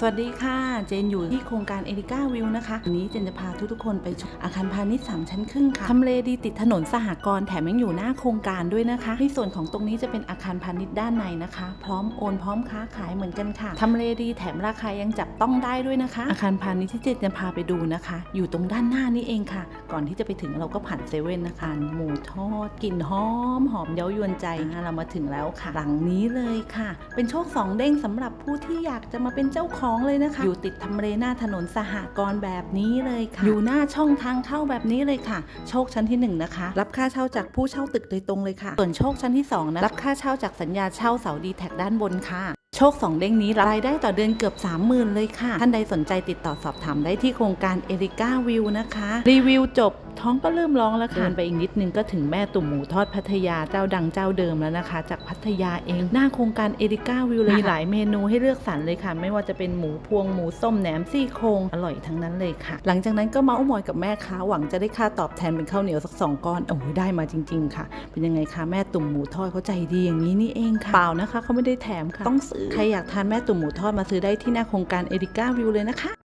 สวัสดีค่ะ เจนอยู่ที่โครงการเอริก้าวิวนะคะวันนี้เจนจะพาทุกๆคนไปชมอาคารพาณิชย์สามชั้นครึ่งค่ะทำเลดีติดถนนสหกรณ์แถมยังอยู่หน้าโครงการด้วยนะคะ ในส่วนของตรงนี้จะเป็นอาคารพาณิชย์ด้านในนะคะ พร้อมโอนพร้อมค้าขายเหมือนกันค่ะทำเลดีแถมราคายังจับต้องได้ด้วยนะคะ อาคารพาณิชย์ที่เจนจะพาไปดูนะคะ อยู่ตรงด้านหน้านี่เองค่ะ ก่อนที่จะไปถึงเราก็ผ่านเซเว่นนะคะหมูทอดกลิ่นหอมหอมเย้ายวนใจอ่าเรามาถึงแล้วค่ะ หลังนี้เลยค่ะ เป็นโชคสองเด้งสำหรับผู้ที่อยากจะมาเป็นเจ้าของเลยนะคะ อยู่ติดทำเลหน้าถนนสหกรณ์แบบนี้เลยค่ะ อยู่หน้าช่องทางเข้าแบบนี้เลยค่ะ โชคชั้นที่หนึ่งนะคะ รับค่าเช่าจากผู้เช่าตึกโดยตรงเลยค่ะ ส่วนโชคชั้นที่สองนะรับค่าเช่าจากสัญญาเช่าเสาดีแท็กด้านบนค่ะโชค 2 เด้งนี้รายได้ต่อเดือนเกือบ 30,000 เลยค่ะ ท่านใดสนใจติดต่อสอบถามได้ที่โครงการเอริก้าวิวนะคะ รีวิวจบ ท้องก็เริ่มร้องแล้วค่ะเดินไปอีกนิดนึงก็ถึงแม่ตุ่มหมูทอดพัทยาเจ้าดังเจ้าเดิมแล้วนะคะ จากพัทยาเอง หน้าโครงการเอริก้าวิวเลยมีหลายเมนูให้เลือกสรรเลยค่ะ ไม่ว่าจะเป็นหมูพวงหมูส้มแหนมซี่โครงอร่อยทั้งนั้นเลยค่ะ หลังจากนั้นก็เมาส์มอยกับแม่ค้าหวังจะได้ค่าตอบแทนเป็นข้าวเหนียวสักสองก้อนโอ้ยได้มาจริง ๆ ค่ะ เป็นยังไงคะแม่ตุ่มหมูทอดเขาใจดีอย่างนี้นี่เองค่ะเปล่านะคะเขาไม่ได้แถมค่ะต้องซื้อใครอยากทานแม่ตุ่มหมูทอดมาซื้อได้ที่หน้าโครงการเอริก้าวิวเลยนะคะ